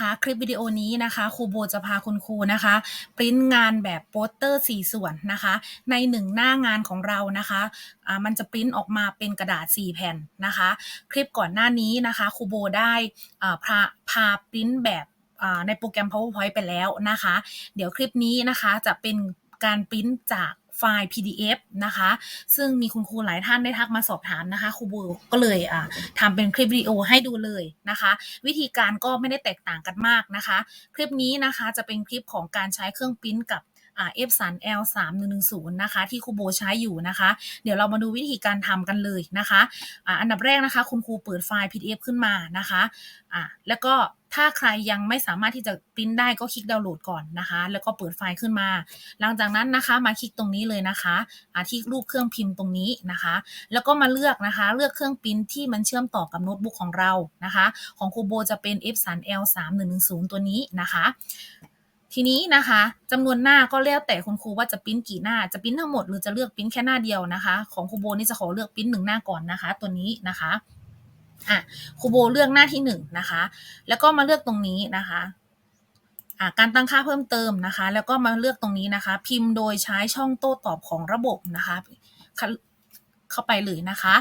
คะคลิปวิดีโอนี้นะคะครูโบจะพาคุณครูนะคะปริ้นงานแบบโปสเตอร์ 4 ส่วนนะคะ ในหนึ่งหน้างานของเรานะคะะมันจะปริ้นออกมาเป็นกระดาษ 4 แผ่นนะคะ คลิปก่อนหน้านี้นะคะครูโบได้พาพาปริ้นแบบในโปรแกรม powerpoint ไปแล้วนะคะ เดี๋ยวคลิปนี้นะคะจะเป็น การปริ้นจากไฟล์ PDF นะคะ ซึ่งมีคุณครูหลายท่านได้ทักมาสอบถามนะคะ ครูโบก็เลยอ่าทำเป็นคลิปวิดีโอให้ดูเลยนะคะ วิธีการก็ไม่ได้แตกต่างกันมากนะคะ คลิปนี้นะคะจะเป็นคลิปของการใช้เครื่องปริ้นกับอ่า f 3 l 3 1 1 0นะคะ ที่ครูโบใช้อยู่นะคะ เดี๋ยวเรามาดูวิธีการทำกันเลยนะคะอ่าอันดับแรกนะคะ คุณครูเปิดไฟล์ PDF ขึ้นมานะคะอ่าแล้วก็ ถ้าใครยังไม่สามารถที่จะปริ้นได้ก็คลิกดาวน์โหลดก่อนนะคะ แล้วก็เปิดไฟล์ขึ้นมา หลังจากนั้นนะคะ มาคลิกตรงนี้เลยนะคะอ่าที่รูปเครื่องพิมพ์ตรงนี้นะคะ แล้วก็มาเลือกนะคะ เลือกเครื่องปริ้นที่มันเชื่อมต่อกับโน้ตบุ๊กของเรานะคะ ของคูโบจะเป็น f 3 l 3 1 1 0ตัวนี้นะคะทีนี้นะคะจำนวนหน้าก็แล้วแต่คุณครูว่าจะปิ้นกี่หน้าจะปิ้นทั้งหมดหรือจะเลือกปิ้นแค่หน้าเดียวนะคะ ของครูโบนี่จะขอเลือกปิ้นหนึ่งหน้าก่อนนะคะ ตัวนี้นะคะ อะครูโบเลือกหน้าที่หนึ่งนะคะ แล้วก็มาเลือกตรงนี้นะคะอะการตั้งค่าเพิ่มเติมนะคะ แล้วก็มาเลือกตรงนี้นะคะ พิมพ์โดยใช้ช่องโต้ตอบของระบบนะคะเข้าไปเลยนะคะ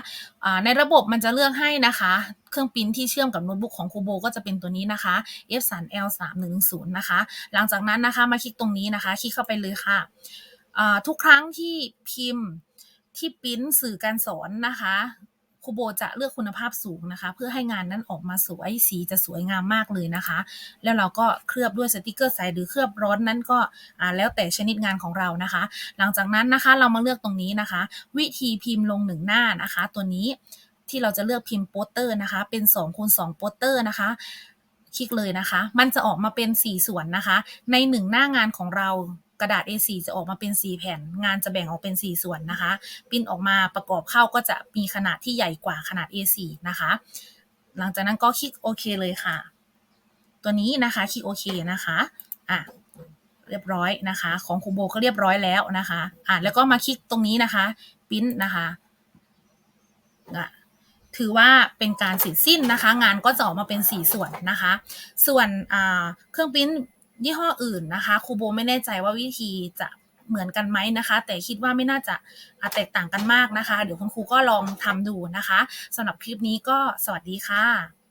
อ่าในระบบมันจะเลือกให้นะคะ เครื่องปริ้นที่เชื่อมกับโน้ตบุ๊กของครูโบก็จะเป็นตัวนี้นะคะ f 3 l 3 1 0 นะคะ หลังจากนั้นนะคะมาคลิกตรงนี้นะคะ คลิกเข้าไปเลยค่ะ ทุกครั้งที่พิมพ์ที่ปริ้นสื่อการสอนนะคะ ครูโบจะเลือกคุณภาพสูงนะคะ เพื่อให้งานนั้นออกมาสวยสีจะสวยงามมากเลยนะคะ แล้วเราก็เคลือบด้วยสติกเกอร์ใสหรือเคลือบร้อนนั้นก็อ่าแล้วแต่ชนิดงานของเรานะคะ หลังจากนั้นนะคะเรามาเลือกตรงนี้นะคะ วิธีพิมพ์ลงหนึ่งหน้านะคะ ตัวนี้ที่เราจะเลือกพิมพ์โปสเตอร์นะคะ เป็น2คูณ2โปสเตอร์นะคะคลิกเลยนะคะ มันจะออกมาเป็น 4 ส่วนนะคะ ในหนึ่งหน้างานของเรา ระดาษ A4 จะออกมาเป็น 4 แผ่น งานจะแบ่งออกเป็น 4 ส่วนนะคะ ปิ้นออกมาประกอบเข้าก็จะมีขนาดที่ใหญ่กว่าขนาด A4 นะคะ หลังจากนั้นก็คลิกโอเคเลยค่ะ ตัวนี้นะคะคลิกโอเคนะคะอะเรียบร้อยนะคะ ของครูโบก็เรียบร้อยแล้วนะคะอะแล้วก็มาคลิกตรงนี้นะคะ ปิ้นนะคะอะถือว่าเป็นการเสร็จสิ้นนะคะ งานก็จะออกมาเป็น 4 ส่วนนะคะ ส่วนเครื่องปริ้น ยี่ห้ออื่นนะคะครูโบไม่แน่ใจว่าวิธีจะเหมือนกันไหมนะคะ แต่คิดว่าไม่น่าจะแตกต่างกันมากนะคะ เดี๋ยวคุณครูก็ลองทำดูนะคะสำหรับคลิปนี้ก็สวัสดีค่ะ